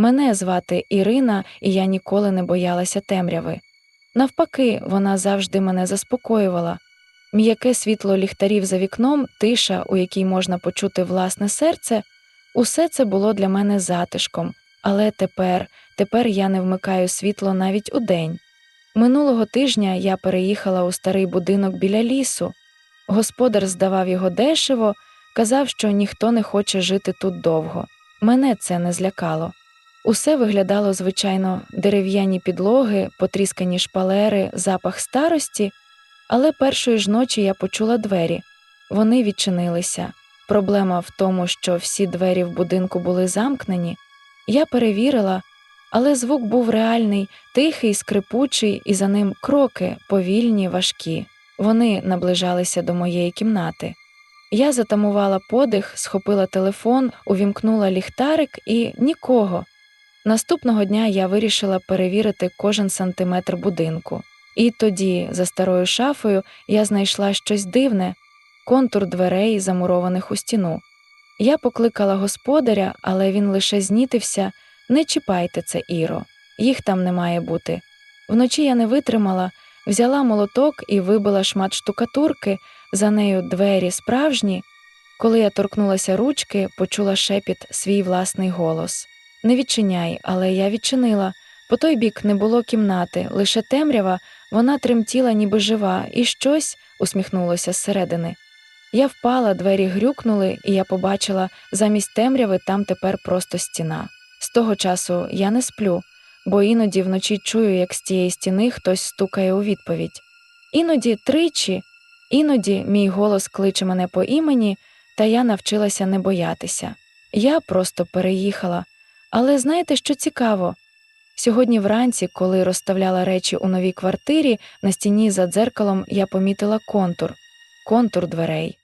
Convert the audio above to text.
Мене звати Ірина, і я ніколи не боялася темряви. Навпаки, вона завжди мене заспокоювала. М'яке світло ліхтарів за вікном, тиша, у якій можна почути власне серце, усе це було для мене затишком. Але тепер, тепер я не вмикаю світло навіть у день. Минулого тижня я переїхала у старий будинок біля лісу. Господар здавав його дешево, казав, що ніхто не хоче жити тут довго. Мене це не злякало. Усе виглядало звичайно дерев'яні підлоги, потріскані шпалери, запах старості, але першої ж ночі я почула двері. Вони відчинилися. Проблема в тому, що всі двері в будинку були замкнені. Я перевірила, але звук був реальний, тихий, скрипучий, і за ним кроки, повільні, важкі. Вони наближалися до моєї кімнати. Я затамувала подих, схопила телефон, увімкнула ліхтарик і нікого. Наступного дня я вирішила перевірити кожен сантиметр будинку. І тоді, за старою шафою, я знайшла щось дивне контур дверей, замурованих у стіну. Я покликала господаря, але він лише знітився не чіпайте це, Іро, їх там не має бути. Вночі я не витримала, взяла молоток і вибила шмат штукатурки, за нею двері справжні. Коли я торкнулася ручки, почула шепіт свій власний голос. Не відчиняй, але я відчинила. По той бік не було кімнати, лише темрява, вона тремтіла, ніби жива, і щось усміхнулося зсередини. Я впала, двері грюкнули, і я побачила замість темряви там тепер просто стіна. З того часу я не сплю, бо іноді вночі чую, як з тієї стіни хтось стукає у відповідь. Іноді тричі, іноді мій голос кличе мене по імені, та я навчилася не боятися. Я просто переїхала. Але знаєте, що цікаво? Сьогодні вранці, коли розставляла речі у новій квартирі, на стіні за дзеркалом я помітила контур контур дверей.